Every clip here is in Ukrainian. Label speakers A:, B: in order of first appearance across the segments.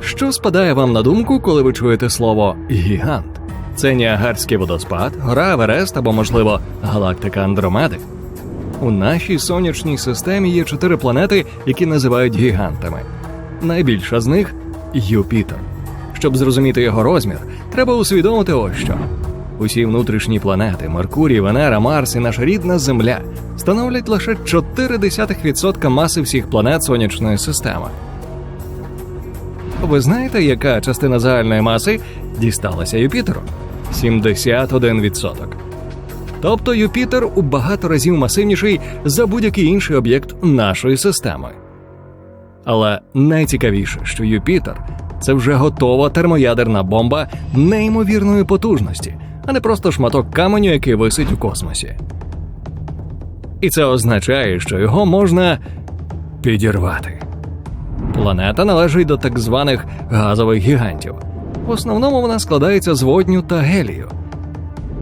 A: Що спадає вам на думку, коли ви чуєте слово гігант? Це Ніагарський водоспад, гора Еверест або, можливо, галактика Андромеди. У нашій сонячній системі є чотири планети, які називають гігантами. Найбільша з них Юпітер. Щоб зрозуміти його розмір, треба усвідомити ось що. Усі внутрішні планети Меркурій, Венера, Марс і наша рідна Земля становлять лише 0,4% маси всіх планет сонячної системи. Ви знаєте, яка частина загальної маси дісталася Юпітеру? 71%. Тобто Юпітер у багато разів масивніший за будь-який інший об'єкт нашої системи. Але найцікавіше, що Юпітер це вже готова термоядерна бомба неймовірної потужності, а не просто шматок каменю, який висить у космосі. І це означає, що його можна підірвати. Планета належить до так званих газових гігантів. В основному вона складається з водню та гелію.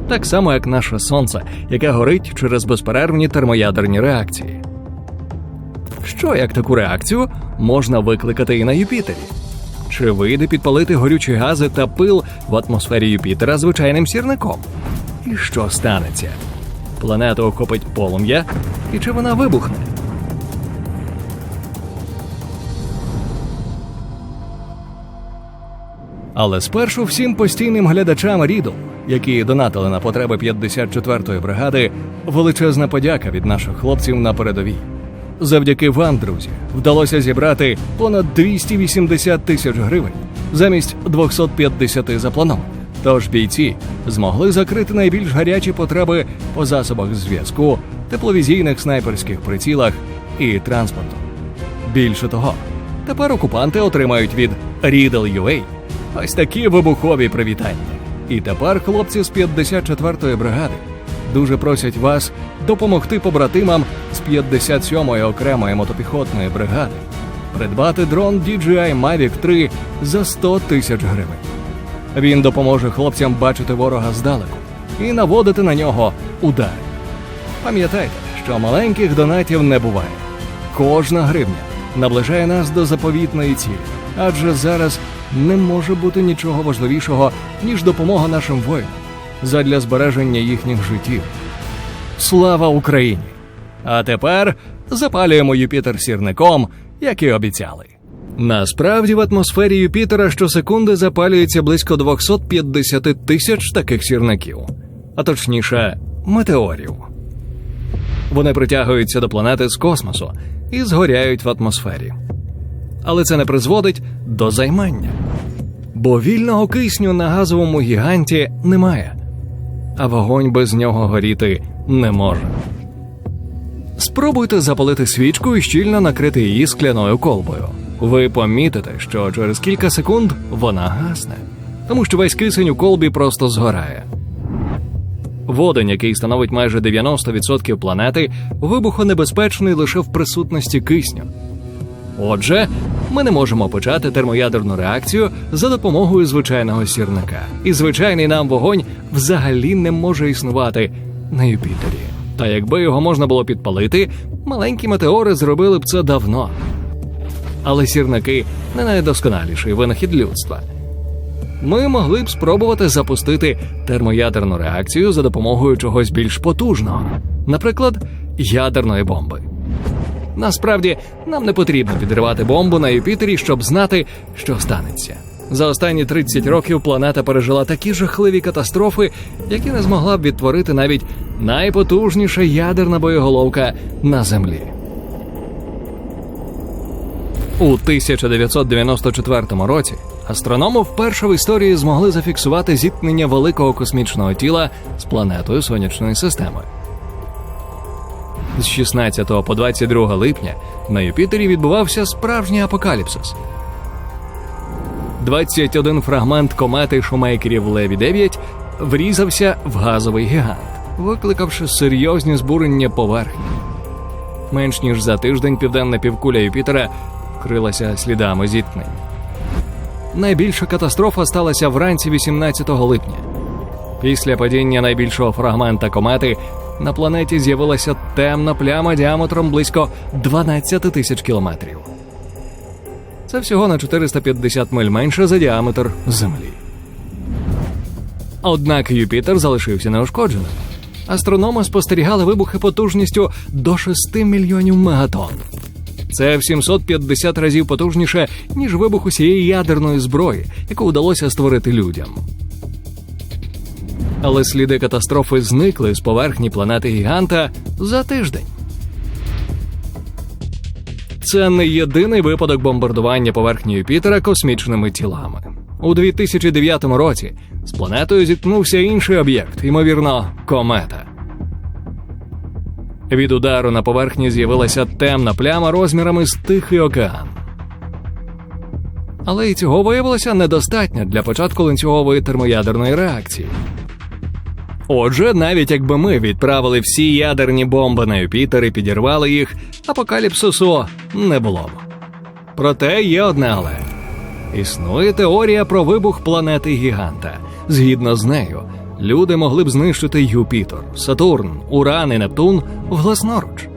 A: Так само, як наше сонце, яке горить через безперервні термоядерні реакції. Що як таку реакцію можна викликати і на Юпітері? Чи вийде підпалити горючі гази та пил в атмосфері Юпітера звичайним сірником? І що станеться? Планету охопить полум'я, і чи вона вибухне? Але спершу всім постійним глядачам Рідл, які донатили на потреби 54-ї бригади, величезна подяка від наших хлопців на передовій. Завдяки вам, друзі, вдалося зібрати понад 280 тисяч гривень замість 250 запланованих. Тож бійці змогли закрити найбільш гарячі потреби по засобах зв'язку, тепловізійних снайперських прицілах і транспорту. Більше того, тепер окупанти отримають від Riddle UA ось такі вибухові привітання. І тепер хлопці з 54-ї бригади дуже просять вас допомогти побратимам з 57-ї окремої мотопіхотної бригади придбати дрон DJI Mavic 3 за 100 тисяч гривень. Він допоможе хлопцям бачити ворога здалеку і наводити на нього удари. Пам'ятайте, що маленьких донатів не буває. Кожна гривня наближає нас до заповітної цілі, адже зараз не може бути нічого важливішого, ніж допомога нашим воїнам задля збереження їхніх життів. Слава Україні! А тепер запалюємо Юпітер сірником, як і обіцяли. Насправді в атмосфері Юпітера щосекунди запалюється близько 250 тисяч таких сірників, а точніше, метеорів. Вони притягуються до планети з космосу і згоряють в атмосфері. Але це не призводить до займання, бо вільного кисню на газовому гіганті немає, а вогонь без нього горіти не може. Спробуйте запалити свічку і щільно накрити її скляною колбою. Ви помітите, що через кілька секунд вона гасне, тому що весь кисень у колбі просто згорає. Водень, який становить майже 90% планети, вибухонебезпечний лише в присутності кисню. Отже, ми не можемо почати термоядерну реакцію за допомогою звичайного сірника. І звичайний нам вогонь взагалі не може існувати на Юпітері. Та якби його можна було підпалити, маленькі метеори зробили б це давно. Але сірники не найдосконаліший винахід людства. Ми могли б спробувати запустити термоядерну реакцію за допомогою чогось більш потужного, наприклад, ядерної бомби. Насправді нам не потрібно підривати бомбу на Юпітері, щоб знати, що станеться. За останні 30 років планета пережила такі жахливі катастрофи, які не змогла б відтворити навіть найпотужніша ядерна боєголовка на землі. У 1994 році астрономи вперше в історії змогли зафіксувати зіткнення великого космічного тіла з планетою сонячної системи. З 16 по 22 липня на Юпітері відбувався справжній апокаліпсис. 21 фрагмент комети шумейкерів Леві 9 врізався в газовий гігант, викликавши серйозні збурення поверхні. Менш ніж за тиждень південна півкуля Юпітера вкрилася слідами зіткнень. Найбільша катастрофа сталася вранці 18 липня. Після падіння найбільшого фрагмента комети на планеті з'явилася темна пляма діаметром близько 12 тисяч кілометрів. Це всього на 450 миль менше за діаметр Землі. Однак Юпітер залишився неушкодженим. Астрономи спостерігали вибухи потужністю до 6 мільйонів мегатонн. Це в 750 разів потужніше, ніж вибух усієї ядерної зброї, яку вдалося створити людям. Але сліди катастрофи зникли з поверхні планети Гіганта за тиждень. Це не єдиний випадок бомбардування поверхні Юпітера космічними тілами. У 2009 році з планетою зіткнувся інший об'єкт, ймовірно, комета. Від удару на поверхні з'явилася темна пляма розмірами з Тихий океан. Але і цього виявилося недостатньо для початку ланцюгової термоядерної реакції. Отже, навіть якби ми відправили всі ядерні бомби на Юпітер і підірвали їх, апокаліпсису не було б. Проте є одне але. Існує теорія про вибух планети Гіганта. Згідно з нею, люди могли б знищити Юпітер, Сатурн, Уран і Нептун власноруч.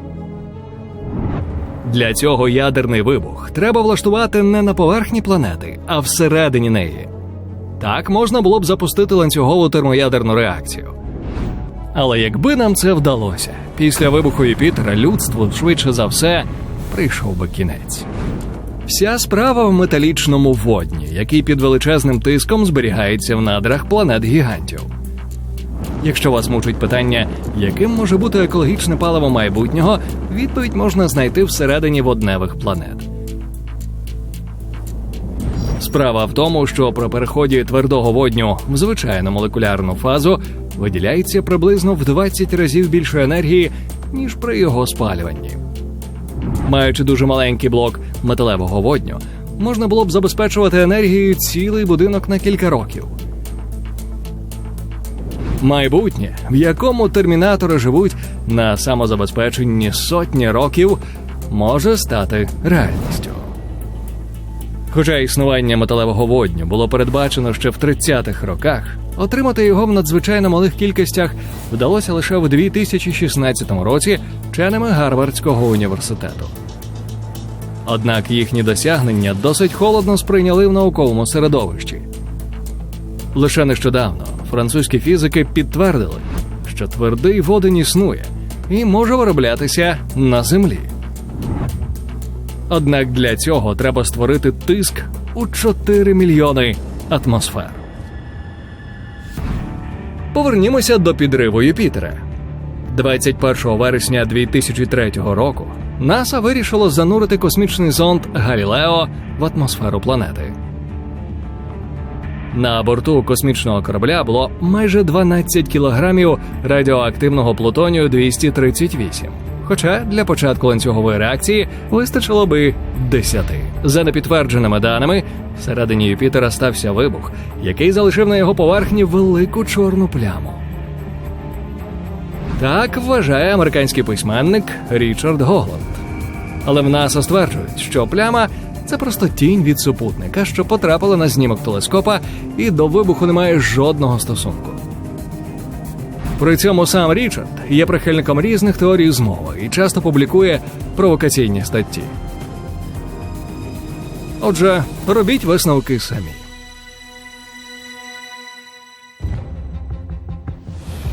A: Для цього ядерний вибух треба влаштувати не на поверхні планети, а всередині неї. Так можна було б запустити ланцюгову термоядерну реакцію. Але якби нам це вдалося, після вибуху Юпітера людству швидше за все прийшов би кінець. Вся справа в металічному водні, який під величезним тиском зберігається в надрах планет гігантів. Якщо вас мучить питання, яким може бути екологічне паливо майбутнього, відповідь можна знайти всередині водневих планет. Справа в тому, що при переході твердого водню в звичайну молекулярну фазу виділяється приблизно в 20 разів більше енергії, ніж при його спалюванні. Маючи дуже маленький блок металевого водню, можна було б забезпечувати енергією цілий будинок на кілька років. Майбутнє, в якому термінатори живуть на самозабезпеченні сотні років, може стати реальністю. Хоча існування металевого водню було передбачено ще в 30-х роках, отримати його в надзвичайно малих кількостях вдалося лише в 2016 році вченими Гарвардського університету. Однак їхні досягнення досить холодно сприйняли в науковому середовищі. Лише нещодавно французькі фізики підтвердили, що твердий водень існує і може вироблятися на землі. Однак для цього треба створити тиск у 4 мільйони атмосфер. Повернімося до підриву Юпітера. 21 вересня 2003 року НАСА вирішило занурити космічний зонд Галілео в атмосферу планети. На борту космічного корабля було майже 12 кілограмів радіоактивного плутонію 238. Хоча для початку ланцюгової реакції вистачило би 10. За непідтвердженими даними, всередині Юпітера стався вибух, який залишив на його поверхні велику чорну пляму. Так вважає американський письменник Річард Гогланд. Але в НАСА стверджують, що пляма це просто тінь від супутника, що потрапила на знімок телескопа і до вибуху не має жодного стосунку. При цьому сам Річард є прихильником різних теорій змови і часто публікує провокаційні статті. Отже, робіть висновки самі.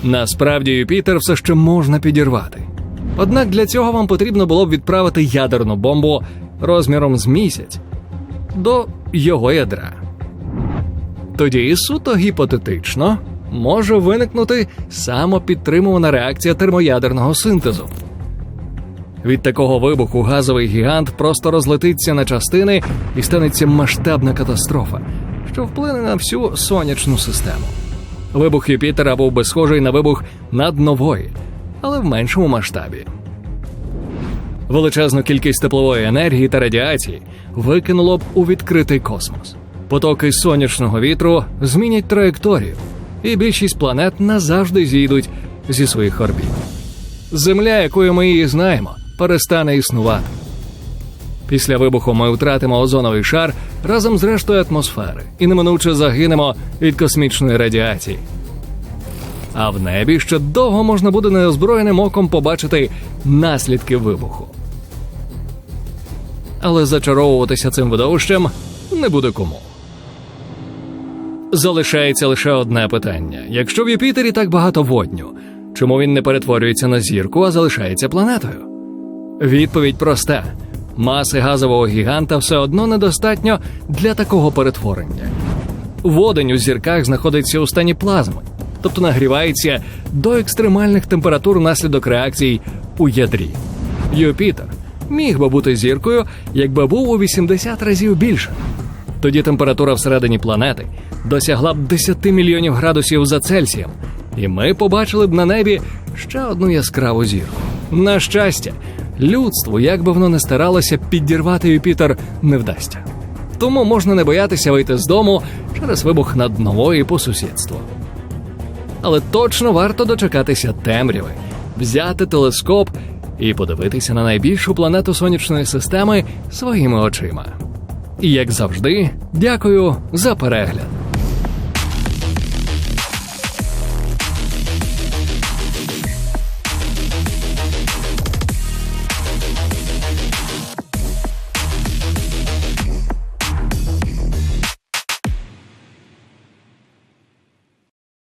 A: Насправді Юпітер все ще можна підірвати. Однак для цього вам потрібно було б відправити ядерну бомбу розміром з місяць до його ядра. Тоді суто гіпотетично може виникнути самопідтримувана реакція термоядерного синтезу. Від такого вибуху газовий гігант просто розлетиться на частини і станеться масштабна катастрофа, що вплине на всю сонячну систему. Вибух Юпітера був би схожий на вибух над нової, але в меншому масштабі. Величезну кількість теплової енергії та радіації викинуло б у відкритий космос. Потоки сонячного вітру змінять траєкторію, і більшість планет назавжди зійдуть зі своїх орбіт. Земля, якою ми її знаємо, перестане існувати. Після вибуху ми втратимо озоновий шар разом з рештою атмосфери і неминуче загинемо від космічної радіації. А в небі ще довго можна буде неозброєним оком побачити наслідки вибуху. але зачаровуватися цим видовищем не буде кому. Залишається лише одне питання: якщо в Юпітері так багато водню, чому він не перетворюється на зірку, а залишається планетою? Відповідь проста: маси газового гіганта все одно недостатньо для такого перетворення. Водень у зірках знаходиться у стані плазми, тобто нагрівається до екстремальних температур внаслідок реакцій у ядрі. Юпітер міг би бути зіркою, якби був у 80 разів більше. Тоді температура всередині планети досягла б 10 мільйонів градусів за Цельсієм, і ми побачили б на небі ще одну яскраву зірку. На щастя, людству, як би воно не старалося, підірвати Юпітер не вдасться. Тому можна не боятися вийти з дому через вибух над новою по сусідству. Але точно варто дочекатися темряви, взяти телескоп і подивитися на найбільшу планету сонячної системи своїми очима. І як завжди, дякую за перегляд.